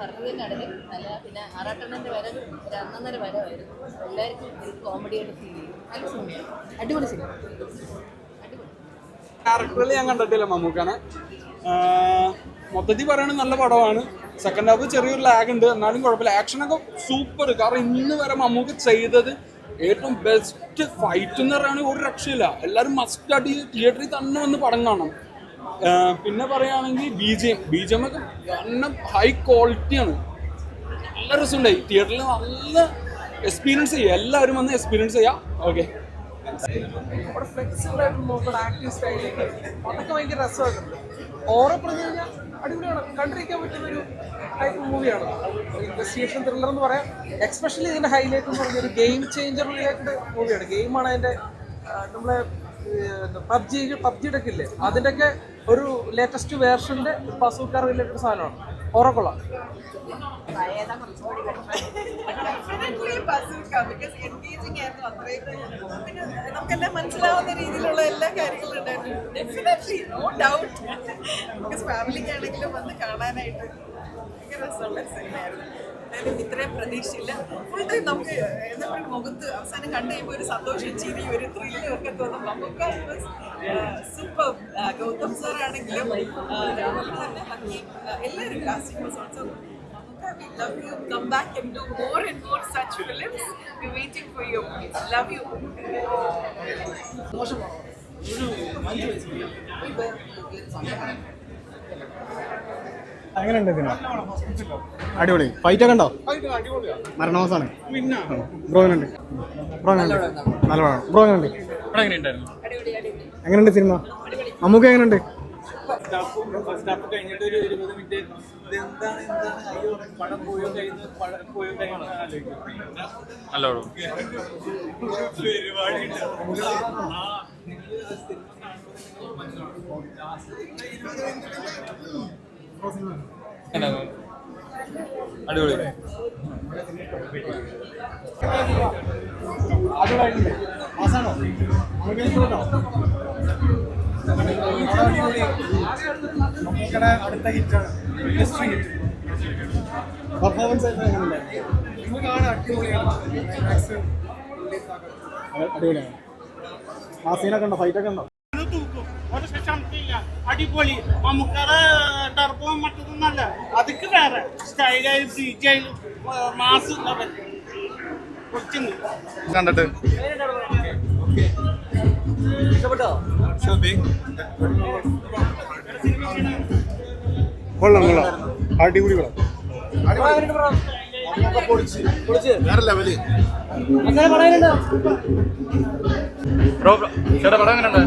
തന്നെയാണെങ്കിൽ നല്ല പിന്നെ ആറാട്ടെണ്ണന്റെ വര ഒരു അന്നന്നര വരവായിരുന്നു എല്ലാവർക്കും ഒരു കോമഡിയായിട്ട് ഫീൽ ചെയ്യും നല്ല സിനിമയാണ് അടിപൊളി സിനിമ അടിപൊളി. ക്യാരക്ടറിൽ ഞാൻ കണ്ടിട്ടില്ല മമ്മൂക്കാനെ. മൊത്തത്തിൽ പറയുകയാണെങ്കിൽ നല്ല പടമാണ്. സെക്കൻഡ് ഹാഫ് ചെറിയൊരു ലാഗ് ഉണ്ട്. എന്നാലും കുഴപ്പമില്ല. ആക്ഷനൊക്കെ സൂപ്പർ കാരണം ഇന്ന് വരെ മമ്മൂക്ക് ചെയ്തത് ഏറ്റവും ബെസ്റ്റ് ഫൈറ്റ് എന്ന് പറയുകയാണെങ്കിൽ ഒരു രക്ഷയില്ല. എല്ലാവരും മസ്റ്റ് ഈ തിയേറ്ററിൽ തന്നെ വന്ന് പടം കാണണം. പിന്നെ പറയുകയാണെങ്കിൽ B G M. B G M ഒക്കെ ഹൈ ക്വാളിറ്റിയാണ് നല്ല രസമുണ്ടായി തിയേറ്ററിൽ നല്ല എക്സ്പീരിയൻസ് ചെയ്യുക എല്ലാവരും വന്ന് എക്സ്പീരിയൻസ് ചെയ്യാം. ഓക്കെ ഫ്ലെക്സിബിൾ ആയിട്ടുള്ള കണ്ടിരിക്കാൻ ഒരു എന്ന് എക്സ്പെഷ്യലി ഇതിന്റെ ഹൈലൈറ്റ് എന്ന് ഗെയിം ചേഞ്ചർ മൂവിയാണ് ഗെയിമാണ് അതിന്റെ നമ്മളെ പബ്ജി പബ്ജിയുടെ ഒക്കെ ഇല്ലേ അതിന്റെ ഒക്കെ ഒരു ലേറ്റസ്റ്റ് വേർഷന്റെ പസൂക്കാർ റിലേറ്റഡ് സാധനമാണ് ഓറക്കുള മനസ്സിലാവുന്ന എന്തായാലും ഇത്രയും പ്രതീക്ഷയില്ല ഫുൾ ടൈം നമുക്ക് എന്താ പറയുക മുഖത്ത് അവസാനം കണ്ടു കഴിയുമ്പോൾ ഒരു സന്തോഷം ചിരി ഒരു ത്രില്ലും ഒക്കെ തോന്നും നമുക്ക് സൂപ്പർ ഗൗതം സാർ ആണെങ്കിലും അതുപോലെ തന്നെ ഹക്കീം എല്ലാവരും casting also We love you. Come back and do more and more such films. We're waiting for you. Love you. അടിപൊളി. ഫൈറ്റ് ഒക്കെ ഉണ്ടോ? മരണവാസാണ് ബ്രോ എങ്ങനെയുണ്ട്? ബ്രോ എങ്ങനെയുണ്ട്? എങ്ങനെയുണ്ട്? സിനിമ നമുക്ക് എങ്ങനെയുണ്ട്? ഫസ്റ്റ് അടിപൊളി നമുക്കടെ അടുത്ത ഹിറ്റാണ് ഇൻഡസ്ട്രി ഹിറ്റ് പെർഫോമൻസ് അടിപൊളിയാണ് അടിപൊളിയാണ് ആ സീനൊക്കെ ഉണ്ടോ? ഫൈറ്റൊക്കെ ഉണ്ടോ സംശയമില്ല അടിപൊളി നമുക്കത് ടർബവും മറ്റൊന്നല്ല അതൊക്കെ വേറെ. സ്റ്റൈലായാലും സീറ്റായാലും മാസ് കുറച്ചുണ്ട് കണ്ടിട്ട്. കൊള്ളാം കൊള്ളാം. അടിപൊളി കൊള്ളാം വേറെ ലെവൽ. ബ്രോ ചേട്ടാ പടം എങ്ങനെയുണ്ട്?